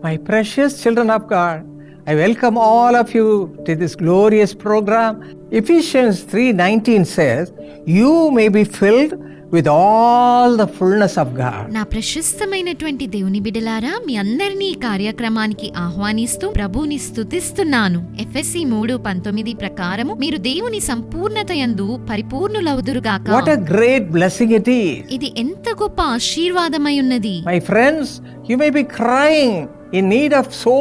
My precious children of God, I welcome all of you to this glorious program. Ephesians 3:19 says, "You may be filled with all the fullness of God." నా ప్రశస్తమైనటువంటి దేవుని బిడలారా మీ అందరినీ ఈ కార్యక్రమానికి ఆహ్వానిస్తూ ప్రభుని స్తుతిస్తున్నాను ఎఫ్ఎస్సి మూడు పంతొమ్మిది ప్రకారము మీరు దేవుని సంపూర్ణత యందు పరిపూర్ణులవుదురుగాక What a great blessing it is. ఇది ఎంత గొప్ప ఆశీర్వాదమై ఉన్నది My friends, you may be crying in need of so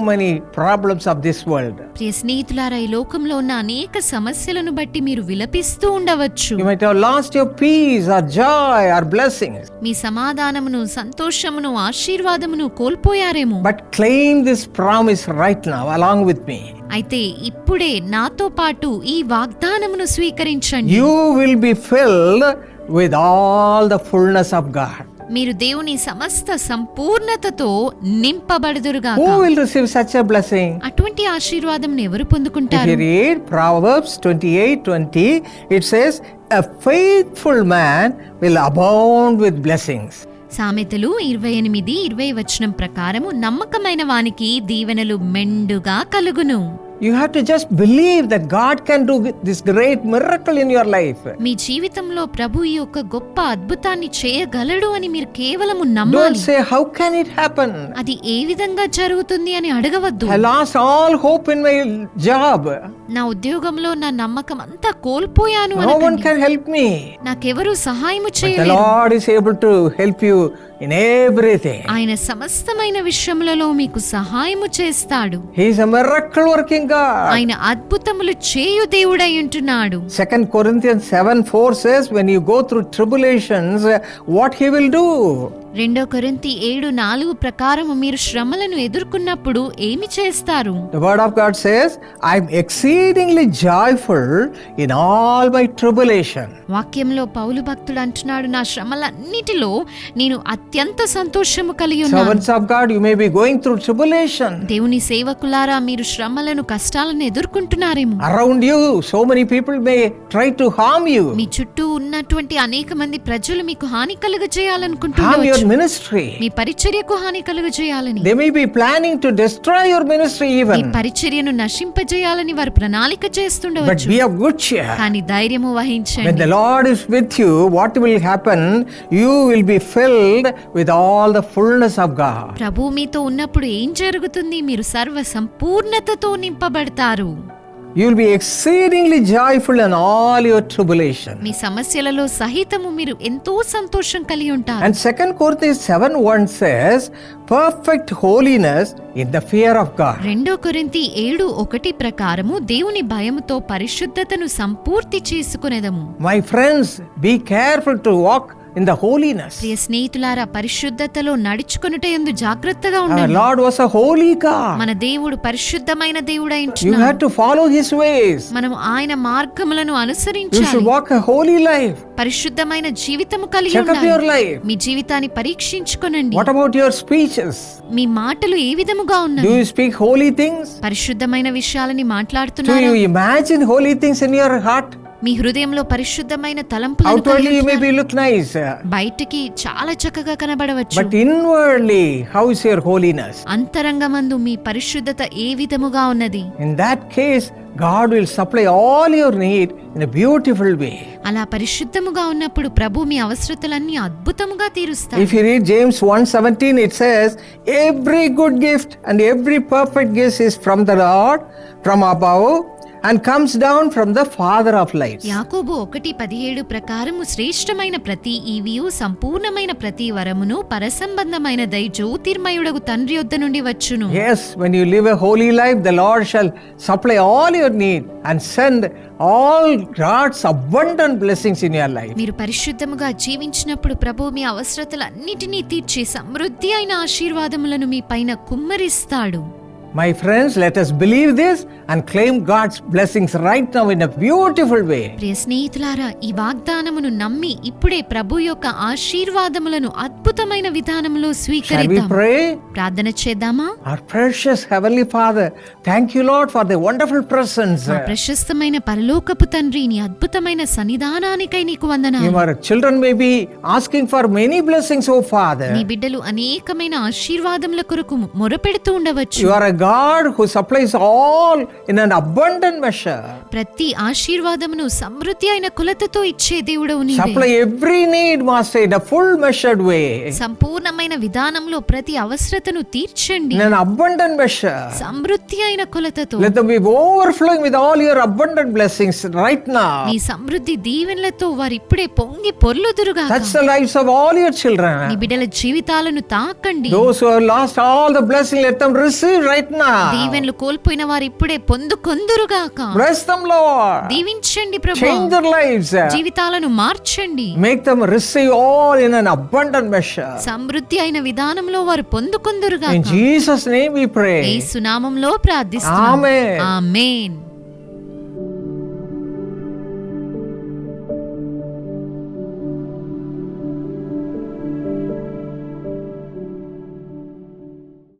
many problems of this world. ప్రియ స్నేహితులారా ఈ లోకంలో ఉన్న అనేక సమస్యలను బట్టి మీరు విలపిస్తూ ఉండవచ్చు You might have lost your peace or joy or blessings. మీ సమాధానమును సంతోషమును ఆశీర్వాదమును కోల్పోయారేమో But claim this promise right now along with me. అయితే ఇప్పుడే నాతో పాటు ఈ వాగ్దానమును స్వీకరించండి You will be filled with all the fullness of God. మీరు దేవుని సమస్త సంపూర్ణతతో నింపబడుదురుగా will receive such a blessing అటువంటి ఆశీర్వాదం ఎవరు పొందుకుంటారు? Here it Proverbs 28:20 it says a faithful man will abound with blessings సామెతలు ఇరవై ఎనిమిది ఇరవై వచనం ప్రకారము నమ్మకమైన వానికి దీవెనలు మెండుగా కలుగును. You have to just believe that God can do this great miracle in your life. మీ జీవితంలో ప్రభు ఈ యొక్క గొప్ప అద్భుతాన్ని చేయగలడు అని మీరు కేవలము Don't నమ్మాలి say, How can it happen? అది ఏ విధంగా జరుగుతుంది అని అడగవద్దు I lost all hope in my job. నా ఉద్యోగంలో నా నమ్మకం అంతా కోల్పోయాను No one అనకండి. can help me. నాకెవరు సహాయము But the చేయలేరు Lord is able to help you in everything. ఆయన సమస్తమైన విషయములలో మీకు సహాయము చేస్తాడు He is a miracle working God. ఆయన అద్భుతములు చేయు దేవుడై ఉంటున్నాడు Second Corinthians 7 4 says, When you go through tribulations, what He will do? రెండో కొరింతి ఏడు నాలుగు ప్రకారము మీరు శ్రమలను ఎదుర్కొన్నప్పుడు ఏమి చేస్తారు? The Word of God says, I'm exceedingly joyful in all my tribulation. వాక్యంలో పౌలు భక్తుడు అంటున్నాడు నా శ్రమలన్నిటిలో నేను అత్యంత సంతోషము కలిగి ఉన్నాను. Servants of God, you may be going through tribulation. దేవుని సేవకులారా మీరు శ్రమలను కష్టాలను ఎదుర్కొంటున్నారేమో. Around you, so many people may try to harm you, మీ చుట్టూ ఉన్నటువంటి అనేక మంది ప్రజలు మీకు హాని కలుగ harm చేయాలనుకుంటున్నారు your ministry. మీ పరిచర్యకు హాని కలుగ చేయాలని They may be planning to destroy your ministry me even. పరిచర్యను నశింపజేయాలని వారు ప్రణాళిక But చేస్తుండవచ్చు be of good cheer. కానీ ధైర్యము When వహించండి the Lord is with you, what will happen? You will be filled with all the fullness of God. ప్రభు మీతో ఉన్నప్పుడు ఏం జరుగుతుంది మీరు సర్వ సంపూర్ణతతో నింపబడతారు You will be exceedingly joyful in all your tribulation. మీ సమస్యలలో సహితము మీరు ఎంతో సంతోషం కలిగి ఉంటారు And 2 Corinthians 7 1 says, Perfect holiness in the fear of God. రెండో కొరింతి ఏడు ఒకటి ప్రకారము దేవుని భయముతో పరిశుద్ధతను సంపూర్తి చేసుకునేదము My friends, be careful to walk in the స్నేహితులారా పరిశుద్ధతలో నడుచుకునుట ఎందు జాగ్రత్తగా ఉండండి. లార్డ్ వాస్ అ మన దేవుడు పరిశుద్ధమైన దేవుడు ఫాలో హిస్ వేస్ మనం ఆయన మార్గములను అనుసరించాలి. వాక్ హోలీ లైఫ్ పరిశుద్ధమైన జీవితము కలిగి మీ జీవితాన్ని పరీక్షించుకోనండి. స్పీచెస్ మీ మాటలు ఏ విధముగా ఉన్నాయి యు స్పీక్ హోలీ థింగ్స్ పరిశుద్ధమైన విషయాలని మాట్లాడుతున్నారు? Do holy things in your heart మీ హృదయంలో పరిశుద్ధమైన తలంపులను Outwardly, you may కలిగి be look nice, uh, బయటికి చాలా చక్కగా కనబడవచ్చు but inwardly, how is your holiness? అంతరంగమందు మీ పరిశుద్ధత ఏ విధముగా ఉన్నది In that case, God will supply all your need in a beautiful way. అలా పరిశుద్ధముగా ఉన్నప్పుడు ప్రభు మీ అవసరతలన్నీ అద్భుతముగా తీరుస్తారు If you read James 1:17, it says, "Every good gift and every perfect gift is from the Lord, from above, and comes down from the Father of lights." యాకోబు ఒకటి పదిహేడు ప్రకారము శ్రేష్టమైన ప్రతి ఈవియు సంపూర్ణమైన ప్రతి వరమును పరసంబంధమైన దై జ్యోతిర్మయుడగు తండ్రి యొద్ద నుండి వచ్చును Yes, when you live a holy life, the Lord shall supply all your need and send all God's abundant blessings in your life. మీరు పరిశుద్ధముగా జీవించినప్పుడు ప్రభు మీ అవసరతలన్నిటినీ తీర్చి సమృద్ధి అయిన ఆశీర్వాదములను మీ పైన కుమ్మరిస్తాడు My friends, let us believe this and claim God's blessings right now in a beautiful way. ప్రియ స్నేహితులారా ఈ వాగ్దానమును నమ్మి ఇప్పుడే ప్రభు యొక్క ఆశీర్వాదములను అద్భుతమైన విధానంలో Shall we స్వీకరిద్దాం pray? ప్రార్థన చేద్దామా Our precious Heavenly Father, thank you, Lord, for the wonderful presence. మా ప్రశస్తమైన పరలోకపు తండ్రి నీ అద్భుతమైన సన్నిధానానికై నీకు వందనాలు Your children may be asking for many blessings, oh Father. నీ బిడ్డలు అనేకమైన ఆశీర్వాదముల కొరకు మొరపెడుతూ ఉండవచ్చు You are a God who supplies all in an abundant measure. ప్రతి ఆశీర్వాదమును సమృద్ధి అయిన కులతతో ఇచ్చే దేవుడవు నీవే Supply every need, Master, in a full measured way. సంపూర్ణమైన విధానంలో ప్రతి అవసరతను తీర్చండి. నేను అబండెంట్ బెష సమృద్ధి అయిన కొలతతో. Let me overflowing with all your abundant blessings right నా సమృద్ధి దీవెనలతో వారు ఇప్పుడే పొంగి పొర్లుదురుగా that's of all your children మీ బిడ్డల జీవితాలను తాకండి. Those who lost all the blessing let them receive కోల్పోయిన వారు ఇప్పుడే పొందుకొందురుగా గాక బ్లెస్ దీవించండి ప్రభు. చేంజ్ దేర్ జీవితాలను మార్చండి. Make them receive all in an abundant measure సమృద్ధి అయిన విధానంలో వారు పొందుకొందురుగా In Jesus' name we pray. ఏ సునామంలో ప్రార్థిస్తున్నాం Amen. ఆమేన్